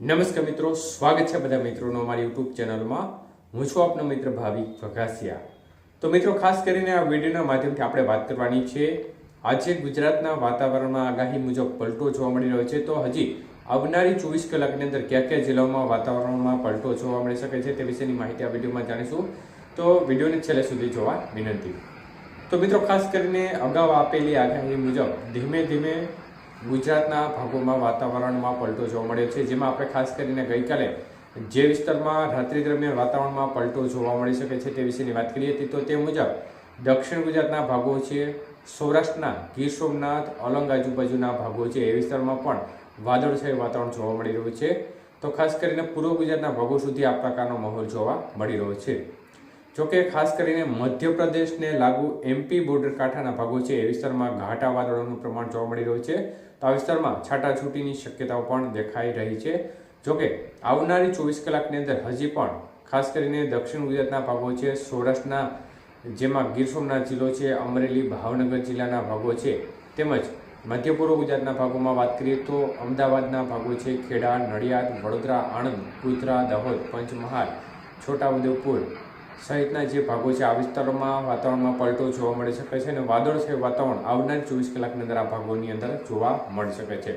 નમસ્કાર મિત્રો, સ્વાગત છે બધા મિત્રોનો અમારી યુટ્યુબ ચેનલમાં. હું છું આપનો મિત્ર ભાવિક વઘાસિયા તો મિત્રો, ખાસ કરીને આ વિડીયોના માધ્યમથી આપણે વાત કરવાની છે. આજે ગુજરાતના વાતાવરણમાં આગાહી મુજબ પલટો જોવા મળી રહ્યો છે. તો હજી આવનારી ચોવીસ કલાકની અંદર કયા કયા જિલ્લાઓમાં વાતાવરણમાં પલટો જોવા મળી શકે છે તે વિશેની માહિતી આ વિડીયોમાં જાણીશું. તો વિડીયોને છેલ્લે સુધી જોવા વિનંતી. તો મિત્રો, ખાસ કરીને અગાઉ આપેલી આગાહી મુજબ ધીમે ધીમે ગુજરાતના ભાગોમાં વાતાવરણમાં પલટો જોવા મળ્યો છે. જેમાં આપણે ખાસ કરીને ગઈકાલે જે વિસ્તારમાં રાત્રિ દરમિયાન વાતાવરણમાં પલટો જોવા મળી શકે છે તે વિશેની વાત કરી હતી તો તે મુજબ દક્ષિણ ગુજરાતના ભાગો છે, સૌરાષ્ટ્રના ગીર સોમનાથ અલંગ આજુબાજુના ભાગો છે. એ વિસ્તારમાં પણ વાદળછાયું વાતાવરણ જોવા મળી રહ્યું છે. તો ખાસ કરીને પૂર્વ ગુજરાતના ભાગો સુધી આ પ્રકારનો માહોલ જોવા મળી રહ્યો છે. જોકે ખાસ કરીને મધ્યપ્રદેશને લાગુ એમપી બોર્ડર કાંઠાના ભાગો છે, એ વિસ્તારમાં ઘાટા વાદળોનું પ્રમાણ જોવા મળી રહ્યું છે. તો આ વિસ્તારમાં છાટાછૂટીની શક્યતાઓ પણ દેખાઈ રહી છે. જોકે આવનારી ચોવીસ કલાકની અંદર હજી પણ ખાસ કરીને દક્ષિણ ગુજરાતના ભાગો છે, સૌરાષ્ટ્રના જેમાં ગીર સોમનાથ જિલ્લો છે, અમરેલી, ભાવનગર જિલ્લાના ભાગો છે. તેમજ મધ્ય પૂર્વ ગુજરાતના ભાગોમાં વાત કરીએ તો અમદાવાદના ભાગો છે, ખેડા, નડિયાદ, વડોદરા, આણંદ ગોધરા દાહોદ, પંચમહાલ, છોટાઉદેપુર સહિતના જે ભાગો છે, આ વિસ્તારોમાં વાતાવરણમાં પલટો જોવા મળી શકે છે અને વાદળ છે, વાતાવરણ આવનાર ચોવીસ કલાકની અંદર આ ભાગોની અંદર જોવા મળી શકે છે.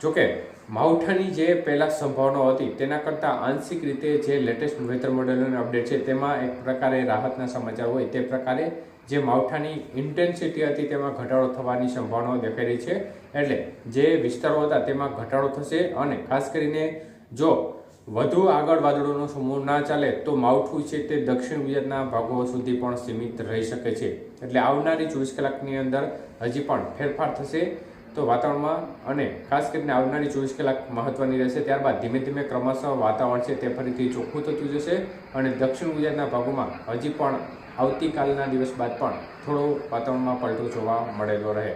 જોકે, માવઠાની જે પહેલાં સંભાવનાઓ હતી, તેના કરતાં આંશિક રીતે જે લેટેસ્ટ વેધર મોડેલોની અપડેટ છે, તેમાં એક પ્રકારે રાહતના સમાચાર હોય, તે પ્રકારે જે માવઠાની ઇન્ટેન્સિટી હતી, તેમાં ઘટાડો થવાની સંભાવનાઓ દેખાઈ રહી છે. એટલે જે વિસ્તારો હતા, તેમાં ઘટાડો થશે અને ખાસ કરીને જો વધુ આગળ વાદળોનો સમૂહ ના ચાલે તો માવઠું છે તે દક્ષિણ ગુજરાતના ભાગો સુધી પણ સીમિત રહી શકે છે. એટલે આવનારી ચોવીસ કલાકની અંદર હજી પણ ફેરફાર થશે તો વાતાવરણમાં અને ખાસ કરીને આવનારી ચોવીસ કલાક મહત્વની રહેશે. ત્યારબાદ ધીમે ધીમે ક્રમશઃ વાતાવરણ છે તે ફરીથી ચોખ્ખું થતું જશે અને દક્ષિણ ગુજરાતના ભાગોમાં હજી પણ આવતીકાલના દિવસ બાદ પણ થોડો વાતાવરણમાં પલટો જોવા મળેલો રહે.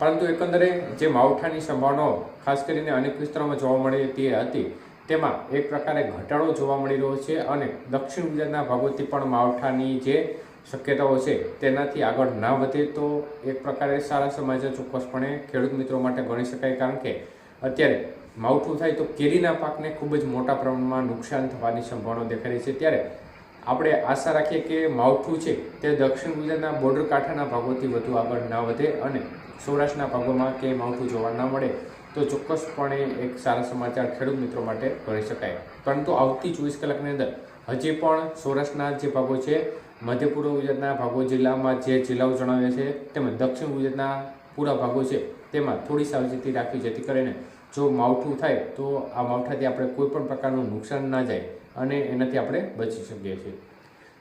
પરંતુ એકંદરે જે માવઠાની સંભાવનાઓ ખાસ કરીને અનેક વિસ્તારોમાં જોવા મળે તે હતી તેમાં એક પ્રકારે ઘટાડો જોવા મળી રહ્યો છે અને દક્ષિણ ગુજરાતના ભાગોથી પણ માવઠાની જે શક્યતાઓ છે તેનાથી આગળ ના વધે તો એક પ્રકારે સારા સમાચાર ચોક્કસપણે ખેડૂત મિત્રો માટે ગણી શકાય કારણ કે અત્યારે માવઠું થાય તો કેરીના પાકને ખૂબ જ મોટા પ્રમાણમાં નુકસાન થવાની સંભાવના દેખાઈ રહી છે. ત્યારે આપણે આશા રાખીએ કે માવઠું છે તે દક્ષિણ ગુજરાતના બોર્ડર કાંઠાના ભાગોથી વધુ આગળ ના વધે અને સૌરાષ્ટ્રના ભાગોમાં કે માવઠું જોવા ના મળે. તો ચોક્કસપણે એક સારા સમાચાર ખેડૂત મિત્રો માટે ગણી શકાય. પરંતુ આવતી ચોવીસ કલાકની અંદર હજી પણ સૌરાષ્ટ્રના જે ભાગો છે, મધ્ય પૂર્વ ગુજરાતના ભાગો જિલ્લામાં જે જિલ્લાઓ જણાવ્યા છે, તેમજ દક્ષિણ ગુજરાતના પૂરા ભાગો છે, તેમાં થોડી સાવચેતી રાખવી, જેથી કરીને જો માવઠું થાય, તો આ માવઠાથી આપણે કોઈ પણ પ્રકારનું નુકસાન ના જાય અને એનાથી આપણે બચી શકીએ છીએ.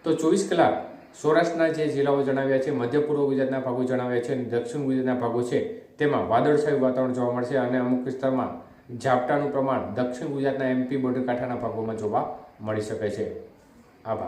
તો ચોવીસ કલાક સૌરાષ્ટ્રના જે જિલ્લાઓ જણાવ્યા છે, મધ્ય પૂર્વ ગુજરાતના ભાગો જણાવ્યા છે અને દક્ષિણ ગુજરાતના ભાગો છે, તેમાં વાદળછાયું વાતાવરણ જોવા મળશે અને અમુક વિસ્તારમાં ઝાપટાનું પ્રમાણ દક્ષિણ ગુજરાતના એમપી બોર્ડર કાંઠાના ભાગોમાં જોવા મળી શકે છે. આભાર.